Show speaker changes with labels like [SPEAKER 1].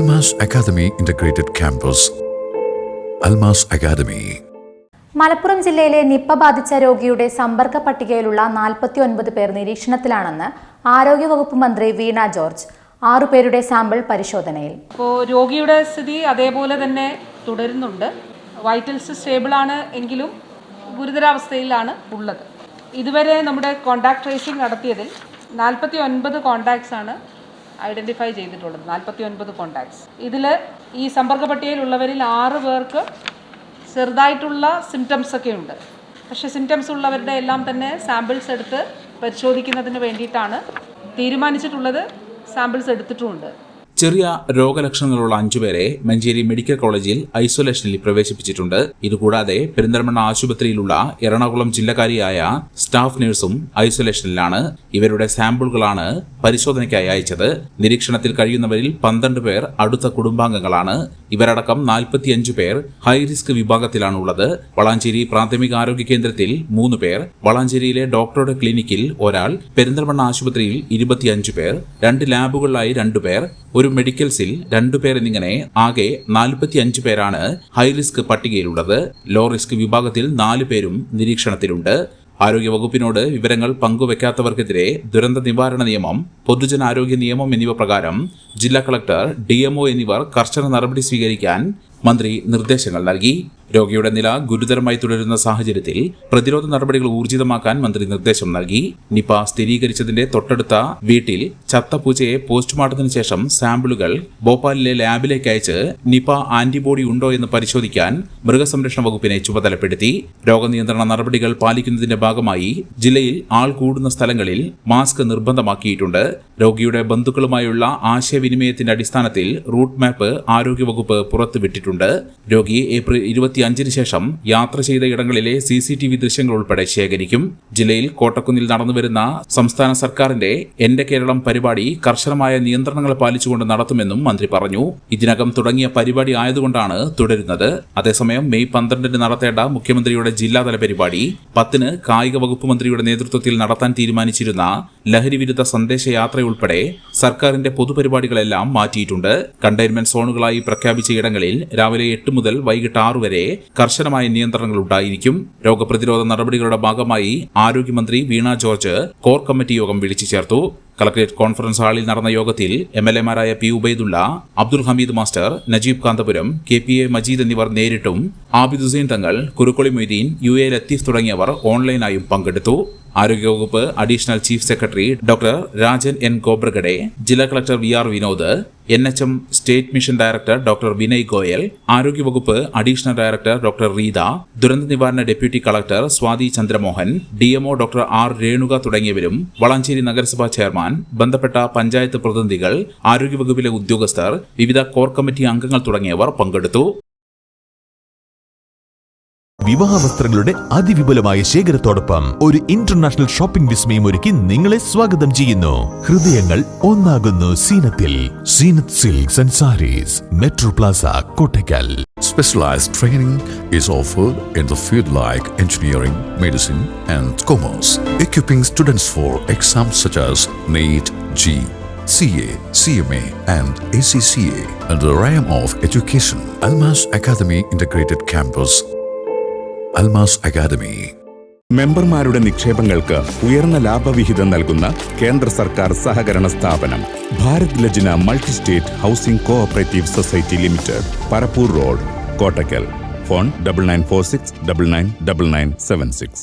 [SPEAKER 1] Almas Academy Integrated Campus. Almas Academy.
[SPEAKER 2] Malappuram ജില്ലയിലെ Nipah ബാധിച്ച രോഗിയുടെ സമ്പർക്ക പട്ടികയിലുള്ള നാൽപ്പത്തി ഒൻപത് പേർ നിരീക്ഷണത്തിലാണെന്ന് ആരോഗ്യവകുപ്പ് മന്ത്രി വീണ ജോർജ് ആറുപേരുടെ സാമ്പിൾ പരിശോധനയിൽ
[SPEAKER 3] ഇപ്പോൾ രോഗിയുടെ സ്ഥിതി അതേപോലെ തന്നെ തുടരുന്നുണ്ട് വൈറ്റൽസ് സ്റ്റേബിൾ ആണ് എങ്കിലും ഗുരുതരാവസ്ഥയിലാണ് ഉള്ളത് ഇതുവരെ നമ്മുടെ കോണ്ടാക്ട് ട്രേസിംഗ് നടത്തിയതിൽ നാൽപ്പത്തി ഒൻപത് കോണ്ടാക്ട്സ് ആണ് ഐഡന്റിഫൈ ചെയ്തിട്ടുള്ളത് നാൽപ്പത്തി ഒൻപത് കോണ്ടാക്ട്സ് ഇതിൽ ഈ സമ്പർക്ക പട്ടികയിലുള്ളവരിൽ ആറ് പേർക്ക് ചെറുതായിട്ടുള്ള സിംറ്റംസ് ഒക്കെ ഉണ്ട്. പക്ഷെ സിംറ്റംസ് ഉള്ളവരുടെ എല്ലാം തന്നെ സാമ്പിൾസ് എടുത്ത് പരിശോധിക്കുന്നതിന് വേണ്ടിയിട്ടാണ് തീരുമാനിച്ചിട്ടുള്ളത്. സാമ്പിൾസ് എടുത്തിട്ടുമുണ്ട്.
[SPEAKER 4] ചെറിയ രോഗലക്ഷണങ്ങളുള്ള അഞ്ചുപേരെ മഞ്ചേരി മെഡിക്കൽ കോളേജിൽ ഐസൊലേഷനിൽ പ്രവേശിപ്പിച്ചിട്ടുണ്ട്. ഇതുകൂടാതെ പെരിന്തൽമണ്ണ ആശുപത്രിയിലുള്ള എറണാകുളം ജില്ലക്കാരിയായ സ്റ്റാഫ് നഴ്സും ഐസൊലേഷനിലാണ് ഇവരുടെ സാമ്പിളുകളാണ് പരിശോധനയ്ക്കായി അയച്ചത്. നിരീക്ഷണത്തിൽ കഴിയുന്നവരിൽ പന്ത്രണ്ട് പേർ അടുത്ത കുടുംബാംഗങ്ങളാണ്. ഇവരടക്കം നാൽപ്പത്തിയഞ്ചു പേർ ഹൈ റിസ്ക് വിഭാഗത്തിലാണുള്ളത്. വളാഞ്ചേരി പ്രാഥമിക ആരോഗ്യ കേന്ദ്രത്തിൽ മൂന്ന് പേർ വളാഞ്ചേരിയിലെ ഡോക്ടറുടെ ക്ലിനിക്കിൽ ഒരാൾ പെരിന്തൽമണ്ണ ആശുപത്രിയിൽ ഇരുപത്തിയഞ്ചു പേർ രണ്ട് ലാബുകളിലായി രണ്ടുപേർ ഒരു മെഡിക്കൽസിൽ രണ്ടുപേർ എന്നിങ്ങനെ ആകെ നാൽപ്പത്തിയഞ്ച് പേരാണ് ഹൈ റിസ്ക് പട്ടികയിലുള്ളത്. ലോ റിസ്ക് വിഭാഗത്തിൽ നാല് പേരും നിരീക്ഷണത്തിലുണ്ട്. ആരോഗ്യവകുപ്പിനോട് വിവരങ്ങൾ പങ്കുവെക്കാത്തവർക്കെതിരെ ദുരന്ത നിവാരണ നിയമം പൊതുജനാരോഗ്യ നിയമം എന്നിവ പ്രകാരം ജില്ലാ കളക്ടർ ഡിഎംഒ എന്നിവർ കർശന നടപടി സ്വീകരിക്കാൻ മന്ത്രി നിർദ്ദേശങ്ങൾ നൽകി. രോഗിയുടെ നില ഗുരുതരമായി തുടരുന്ന സാഹചര്യത്തിൽ പ്രതിരോധ നടപടികൾ ഊർജിതമാക്കാൻ മന്ത്രി നിർദ്ദേശം നൽകി. നിപ സ്ഥിരീകരിച്ചതിന്റെ തൊട്ടടുത്ത വീട്ടിൽ ചത്ത പൂച്ചയെ പോസ്റ്റ്മോർട്ടത്തിന് ശേഷം സാമ്പിളുകൾ ഭോപ്പാലിലെ ലാബിലേക്ക് അയച്ച് നിപ ആന്റിബോഡി ഉണ്ടോ എന്ന് പരിശോധിക്കാൻ മൃഗസംരക്ഷണ വകുപ്പിനെ ചുമതലപ്പെടുത്തി. രോഗനിയന്ത്രണ നടപടികൾ പാലിക്കുന്നതിന്റെ ഭാഗമായി ജില്ലയിൽ ആൾ കൂടുന്ന സ്ഥലങ്ങളിൽ മാസ്ക് നിർബന്ധമാക്കിയിട്ടുണ്ട്. രോഗിയുടെ ബന്ധുക്കളുമായുള്ള ആശയവിനിമയത്തിന്റെ അടിസ്ഥാനത്തിൽ റൂട്ട് മാപ്പ് ആരോഗ്യവകുപ്പ് പുറത്തുവിട്ടിട്ടുണ്ട്. രോഗി ഏപ്രിൽ ഇരുപത്തിയഞ്ചിന് ശേഷം യാത്ര ചെയ്ത ഇടങ്ങളിലെ സി സി ടി വി ദൃശ്യങ്ങൾ ഉൾപ്പെടെ ശേഖരിക്കും. ജില്ലയിൽ കോട്ടക്കുന്നിൽ നടന്നുവരുന്ന സംസ്ഥാന സർക്കാരിന്റെ എന്റെ കേരളം പരിപാടി കർശനമായ നിയന്ത്രണങ്ങൾ പാലിച്ചുകൊണ്ട് നടത്തുമെന്നും മന്ത്രി പറഞ്ഞു. ഇതിനകം തുടങ്ങിയ പരിപാടി ആയതുകൊണ്ടാണ് തുടരുന്നത്. അതേസമയം മെയ് പന്ത്രണ്ടിന് നടത്തേണ്ട മുഖ്യമന്ത്രിയുടെ ജില്ലാതല പരിപാടി പത്തിന് കായിക വകുപ്പ് മന്ത്രിയുടെ നേതൃത്വത്തിൽ നടത്താൻ തീരുമാനിച്ചിരുന്ന ലഹരി വിരുദ്ധ സന്ദേശയാത്രയുൾപ്പെടെ സർക്കാരിന്റെ പൊതുപരിപാടികളെല്ലാം മാറ്റിയിട്ടുണ്ട്. കണ്ടെയ്ൻമെന്റ് സോണുകളായി പ്രഖ്യാപിച്ച ഇടങ്ങളിൽ രാവിലെ എട്ട് മുതൽ വൈകിട്ട് ആറ് വരെ കർശനമായ നിയന്ത്രണങ്ങൾ ഉണ്ടായിരിക്കും. രോഗപ്രതിരോധ നടപടികളുടെ ഭാഗമായി ആരോഗ്യമന്ത്രി വീണ ജോർജ് കോർ കമ്മിറ്റി യോഗം വിളിച്ചു ചേർത്തു. കളക്ടറേറ്റ് കോൺഫറൻസ് ഹാളിൽ നടന്ന യോഗത്തിൽ M L എമാരായ P Ubaidulla Abdul Hameed master Najeeb Kanthapuram K P A Majeed എന്നിവർ നേരിട്ടും ആബിദ് ഹുസൈൻ തങ്ങൾ കുരുക്കൊളി മൊയ്തീൻ യു എ ലത്തീഫ് തുടങ്ങിയവർ ഓൺലൈനായും പങ്കെടുത്തു. ആരോഗ്യവകുപ്പ് additional chief secretary doctor Rajan N Gobragade ജില്ലാ collector V R Vinod N H M state mission director doctor Vinay Goyal ആരോഗ്യവകുപ്പ് additional director doctor Reetha ദുരന്ത നിവാരണ deputy collector Swathi Chandramohan D MO doctor R Renuka തുടങ്ങിയവരും വളാഞ്ചേരി നഗരസഭാ chairman ബന്ധപ്പെട്ട പഞ്ചായത്ത് പ്രതിനിധികൾ ആരോഗ്യവകുപ്പിലെ ഉദ്യോഗസ്ഥർ വിവിധ കോർ കമ്മിറ്റി അംഗങ്ങൾ തുടങ്ങിയവർ പങ്കെടുത്തു.
[SPEAKER 5] വിവാഹ വസ്ത്രങ്ങളുടെ അതിവിപുലമായ ശേഖരത്തോടൊപ്പം ഒരു ഇന്റർനാഷണൽ ഷോപ്പിംഗ് വിസ്മയം ഒരുക്കി നിങ്ങളെ സ്വാഗതം ചെയ്യുന്നു. ഹൃദയങ്ങൾ ഒന്നാകുന്നു സീനത്തിൽ. Seenath silks and sarees. Metro plaza Kottakkal.
[SPEAKER 1] Specialized training is offered in the field like engineering, medicine, and commerce, equipping students for exams such as NEET, G, CA, CMA, and ACCA in the realm of education. Almas Academy Integrated Campus. Almas Academy.
[SPEAKER 6] മെമ്പർമാരുടെ നിക്ഷേപങ്ങൾക്ക് ഉയർന്ന ലാഭവിഹിതം നൽകുന്ന കേന്ദ്ര സർക്കാർ സഹകരണ സ്ഥാപനം Bharat Lajna multi state housing cooperative society limited Parappur road Kottakkal. Phone double nine four six double nine double nine seven six